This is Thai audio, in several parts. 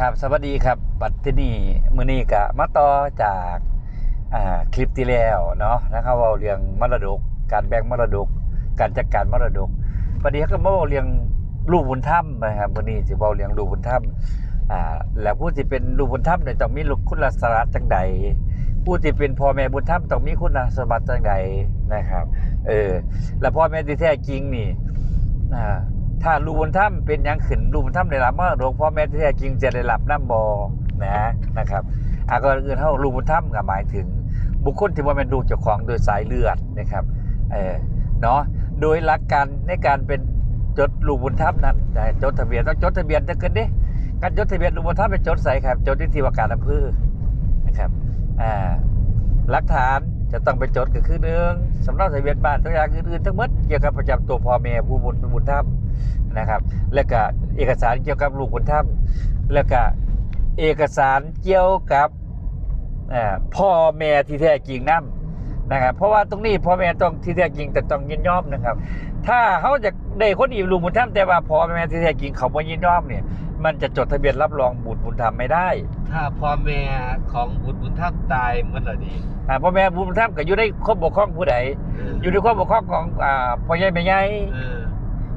ครับสวัสดีครับปัตตินีมือนี้กะมาต่อจากาคลิปที่แล้วเนาะนะครับเว่าเรื่องมรดก การแบ่งมรดก การจัดการมรดกวันนี้ก็มาเว้าเรื่องลูกบุญธรรมนะครับมือนี้สิเว้าเรื่องลูกบุญธรรมอ่าแล้วผู้ที่เป็นลูกบุญธรรมเนี่ยต้องมีลูกคุณลักษณะจังใดผู้ที่เป็นพ่อแม่บุญธรรมต้องมีคุณสมบัติจังใดนะครับ เออแล้วพ่อแม่ที่แท้จริงนี่อ่า ถ้าลูบุญธรรมเป็นยังขึ้นลูบุญธรรมได้รับมรดกพ่อแม่ที่แท้จริงจะได้รับน้ำบอนะนะครับอาก็อื่นเท่าลูบุญธรรมก็หมายถึง บุคคลที่ว่าเป็นลูกเจ้าของโดยสายเลือดนะครับเออเนาะโดยหลักการในการเป็นจดลูบุญธรรมนั้นจดทะเบียนต้องจดทะเบียนจะเกินดิการจดทะเบียนลูบุญธรรมเป็นจดใส่ครับจดที่ที่ว่าการอำเภอนะครับอ่าหลักฐาน จะต้องไปจดก็คือหนึ่งสำเนาทะเบียนบ้านตัวอย่างอื่นๆทั้งหมดเกี่ยวกับประจำตัวพ่อแม่ผู้บุญบุญธรรมนะครับ แล้วก็เอกสารเกี่ยวกับลูกบุญธรรมแล้วก็เอกสารเกี่ยวกับพ่อแม่ที่แท้จริงนั่นะครับเพราะว่าตรงนี้พ่อแม่ต้องที่แท้จริงแต่ต้องยินยอมนะครับ ถ้าเขาจะได้คนอีกลูกบุญธรรมแต่ว่าพ่อแม่ที่แท้จริงเขาไม่ยินยอมเนี่ย มันจะจดทะเบียนรับรองบุตรบุญธรรมไม่ได้ถ้าพ่อแม่ของบุตรบุญธรรมตายเมื่อไหร่ดีอ่าพ่อแม่บุญธรรมก็อยู่ในความปกครองผู้ใดเอออยู่ในความปกครองของอ่าพ่อใหญ่แม่ใหญ่เออ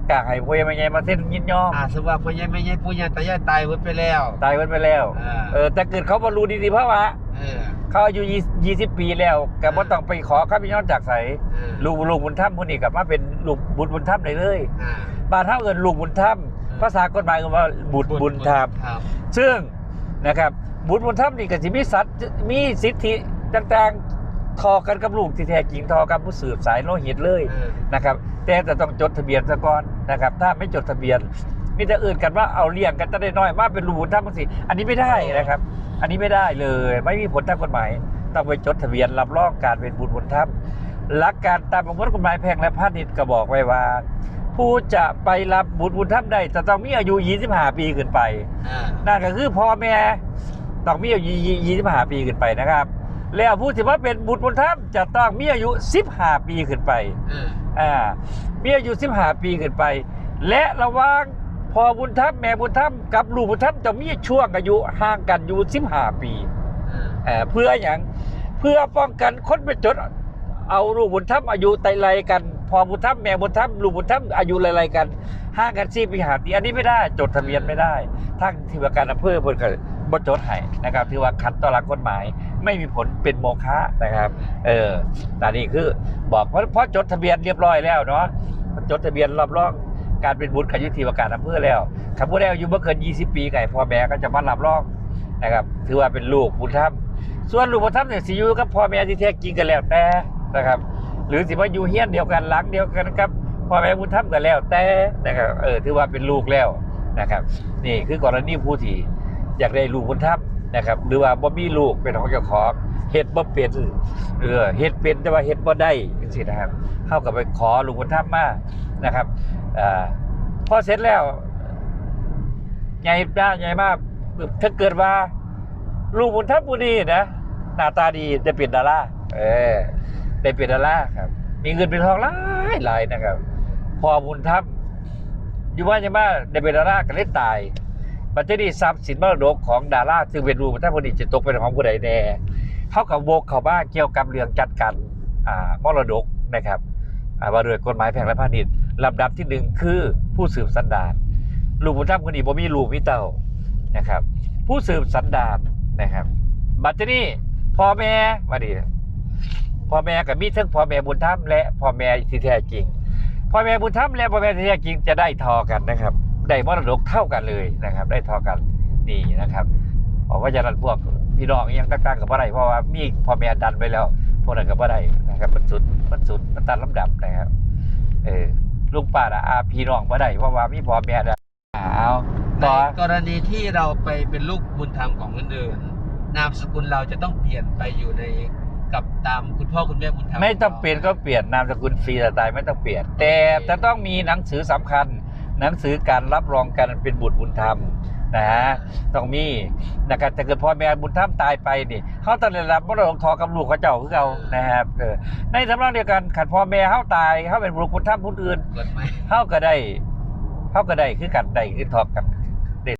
ก็ให้พ่อใหญ่แม่ใหญ่มาเซ็นยินยอมอาสมมติว่าพ่อใหญ่แม่ใหญ่ปู่ย่าตายายตายหมดไปแล้วตายไปแล้วเออเออแต่เกิดเขาบรรลุดีดีเพราะว่าเออเขาอายุยี่สิบปีแล้วก็บ่ต้องไปขอข้าพเจ้าจากไสเออลูกลูกบุญธรรมคนนี้กลับมาเป็นลูกบุญบุญธรรมได้เลย อ่า บ้านเฮาเอิ้นลูกบุญธรรมอืม ภาษากฎหมายก็ว่าบุตรบุญธรรมครับซึ่งนะครับ บุตรบุญธรรมนี่ก็สิมีสัตว์มีสิทธิต่างๆทอกันกับลูกที่แท้จริงทอกับผู้สืบสายโลหิตเลยเออนะครับ แต่จะต้องจดทะเบียนซะก่อนนะครับ ถ้าไม่จดทะเบียนมีแต่อื่นกันว่าเอาเลี้ยงกันจะได้น้อยมาเป็นลูกบุญธรรมบางสิอันนี้ไม่ได้นะครับ อันนี้ไม่ได้เลย ไม่มีผลทางกฎหมายต้องไปจดทะเบียนรับรองการเป็นบุตรบุญธรรมหลักการตามประมวลกฎหมายแพ่งและพาณิชย์ก็บอกไว้ว่า ผู้จะไปรับบุตรบุญธรรมได้จะต้องมีอายุ 25 ปีขึ้นไป อ่านั่นก็คือพ่อแม่ต้องมีอายุ25 ปีขึ้นไปนะครับ แล้วผู้ที่ว่าเป็นบุตรบุญธรรมจะต้องมีอายุ 15 ปีขึ้นไปเอออ่ามีอายุ15 ปีขึ้นไป และระหว่างพ่อบุญธรรมแม่บุญธรรมกับลูกบุญธรรมจะมีช่วงอายุห่างกันอยู่15 ปีเออเอ่อเพื่ออย่างเพื่อป้องกันคนไปจดเอาลูกบุญธรรมอายุไต่ไลกัน พอบุญธรรมแม่บุญธรรมลูกบุญธรรมอายุไล่ๆกันห่างกันสี่ปีหาปีอันนี้ไม่ได้ จดทะเบียนไม่ได้ทั้งที่ว่าการอำเภอเพิ่นก็บ่จดให้นะครับถือว่าขัดต่อหลักกฎหมาย ไม่มีผลเป็นโมฆะนะครับเออแต่นี่คือบอกเพราะเพราะจดทะเบียนเรียบร้อยแล้วเนาะจดทะเบียนรอบรองการเป็นบุตรขยุทธิวาการอำเภอแล้วคำพูดแล้วอายุบ่อเกิน 20 ปีไก่พ่อแม่ก็จะมารับรองนะครับ ถือว่าเป็นลูกบุญธรรมส่วนลูกบุญธรรมเนี่ยสิอยู่กับพ่อแม่ที่แท้จริงกันแล้วแต่นะครับ หรือสิว่าอยู่เฮียนเดียวกันหลังเดียวกันกับพ่อแม่บุญธรรมกันแล้วแต่นะครับเออถือว่าเป็นลูกแล้วนะครับ นี่คือกรณีผู้ที่อยากได้ลูกบุญธรรมนะครับหรือว่าบ่มีลูกเป็นของเจ้าของเฮ็ดบ่เป็นเออเฮ็ดเป็นแต่ว่าเฮ็ดบ่ได้จังซี่นะครับเข้ากับไปขอลูกบุญธรรมมานะครับอ่าพอเสร็จแล้วใหญ่ป้าใหญ่มากถ้าเกิดว่า ลูกบุญธรรมผู้นี้นะหน้าตาดีจะเป็นดาราเออ ได้เป็นดาราครับ มีเงินเป็นทองหลายหลายนะครับ พอบุญธรรมอยู่ว่าจะมาได้เป็นดาราก็เล่นตายบัจจุบันทรัพย์สินมรดกของดาราซึ่งเป็นลูกบุญธรรมผู้นี้จะตกเป็นของผู้ใดแน่เขากับโวกเขาบ้าเกี่ยวกับเรื่องจัดการอ่ามรดกนะครับอ่าว่าโดยกฎหมายแพ่งและพาณิชย์ลำดับที่หนึ่งคือผู้สืบสันดานลูกบุญธรรมคนนี้บ่มีลูกมีเต้านะครับ ผู้สืบสันดานนะครับ บัดทีนี้พ่อแม่มาดี พ่อแม่กับมีทั้งพ่อแม่บุญธรรมและพ่อแม่ที่แท้จริงพ่อแม่บุญธรรมและพ่อแม่ที่แท้จริงจะได้ทอกันนะครับ ได้มรดกเท่ากันเลยนะครับ ได้ทอกันนี่นะครับเพราะว่าจะนั้นพวกพี่น้องยังต่างๆกับอะไรเพราะว่ามีพ่อแม่ดันไปแล้วพวกนั้นกับอะไรนะครับมันสุดมันสุดมันตัดลำดับนะครับเออลุงป้าอะอาพี่น้องบ่ได้เพราะว่ามีพ่อแม่ดันเอาในกรณีที่เราไปเป็นลูกบุญธรรมของคนอื่นนามสกุลเราจะต้องเปลี่ยนไปอยู่ใน กับตามคุณพ่อคุณแม่บุญธรรมไม่ต้องเปลี่ยนก็เปลี่ยนนามสกุลฟรีสไตล์ไม่ต้องเปลี่ยน แต่จะต้องมีหนังสือสำคัญ หนังสือการรับรองการเป็นบุตรบุญธรรมนะฮะต้องมีนะครับแต่เกิดพ่อแม่บุญธรรมตายไปนี่เขาต้องได้รับมรดกทอกับลูกเขาเจ้าคือเขานะครับเออในสำนองเดียวกันขันพ่อแม่เขาตายเขาเป็นบุตรบุญธรรมผู้อื่นกฎหมายเขาก็ได้เขาก็ได้คือกันได้คือทอกัน